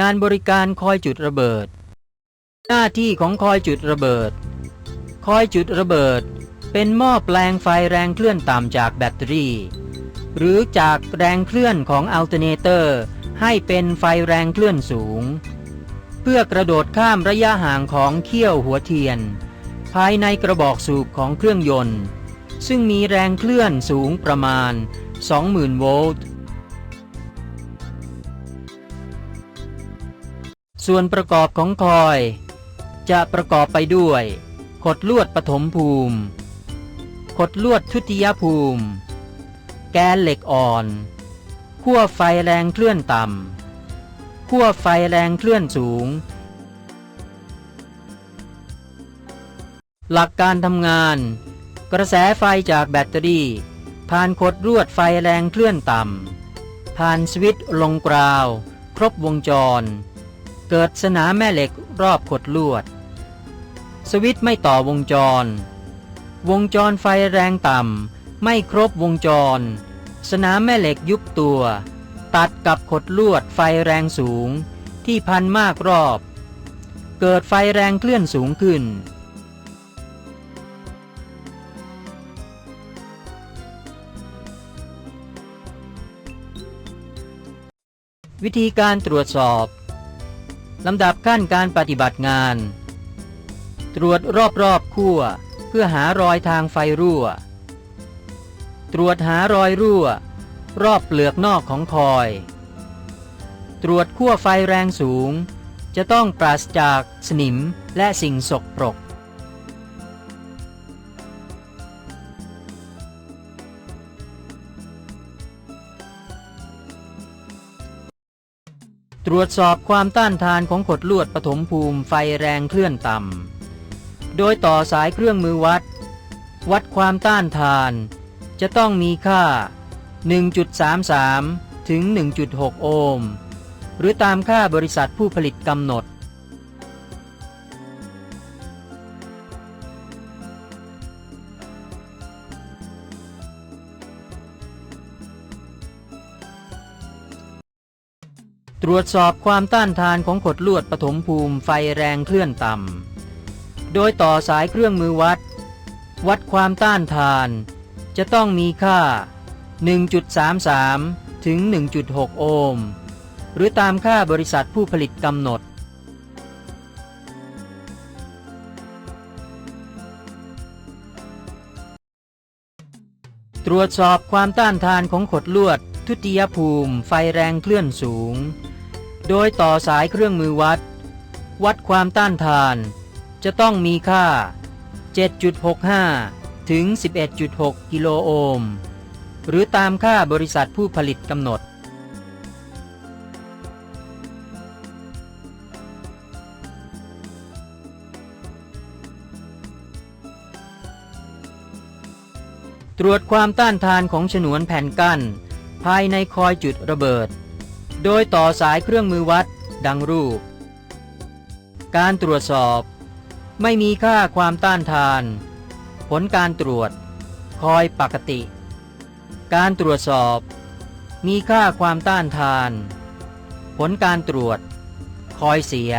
งานบริการคอยจุดระเบิด หน้าที่ของคอยจุดระเบิด คอยจุดระเบิด เป็นหม้อแปลงไฟแรงเคลื่อนต่ำจากแบตเตอรี่ หรือจากแรงเคลื่อนของอัลเทอร์เนเตอร์ ให้เป็นไฟแรงเคลื่อนสูง เพื่อกระโดดข้ามระยะห่างของเขี้ยวหัวเทียน ภายในกระบอกสูบของเครื่องยนต์ ซึ่งมีแรงเคลื่อนสูงประมาณ 20,000 โวลต์ ส่วนประกอบของคอย จะประกอบไปด้วย ขดลวดปฐมภูมิ ขดลวดทุติยภูมิ แกนเหล็กอ่อนขั้วไฟแรงเคลื่อนต่ำขั้วไฟแรงเคลื่อนสูง หลักการทำงาน กระแสไฟจากแบตเตอรี่ ผ่านขดลวดไฟแรงเคลื่อนต่ำผ่านสวิตช์ลงกราว ครบวงจร เกิดสนามแม่เหล็กรอบขดลวด สวิตช์ไม่ต่อวงจร วงจรไฟแรงต่ำ ไม่ครบวงจร สนามแม่เหล็กยุบตัว ตัดกับขดลวดไฟแรงสูง ที่พันมากรอบ เกิดไฟแรงเคลื่อนสูงขึ้น วิธีการตรวจสอบ ลำดับขั้นการปฏิบัติงาน ตรวจรอบๆขั้วเพื่อหารอยทางไฟรั่ว ตรวจหารอยรั่ว รอบเปลือกนอกของคอย ตรวจขั้วไฟแรงสูง จะต้องปราศจากสนิมและสิ่งสกปรก ตรวจสอบความต้านทานของขดลวดปฐมภูมิไฟแรงเคลื่อนต่ำ โดยต่อสายเครื่องมือวัด วัดความต้านทาน จะต้องมีค่า 1.33 ถึง 1.6 โอห์ม หรือตามค่าบริษัทผู้ผลิตกำหนด ตรวจสอบความต้านทานของขดลวดปฐมภูมิไฟแรงเคลื่อนต่ำ โดยต่อสายเครื่องมือวัด วัดความต้านทาน จะต้องมีค่า 1.33 ถึง 1.6 โอห์ม หรือตามค่าบริษัทผู้ผลิตกำหนด ตรวจสอบความต้านทานของขดลวด ทุติยภูมิไฟแรงเคลื่อนสูง โดยต่อสายเครื่องมือวัด วัดความต้านทาน จะต้องมีค่า 7.65 ถึง 11.6 กิโลโอห์ม หรือตามค่าบริษัทผู้ผลิตกำหนด ตรวจความต้านทานของฉนวนแผ่นกั้น ภายในคอยจุดระเบิด โดยต่อสายเครื่องมือวัด ดังรูป การตรวจสอบ ไม่มีค่าความต้านทาน ผลการตรวจ คอยปกติ การตรวจสอบ มีค่าความต้านทาน ผลการตรวจ คอยเสีย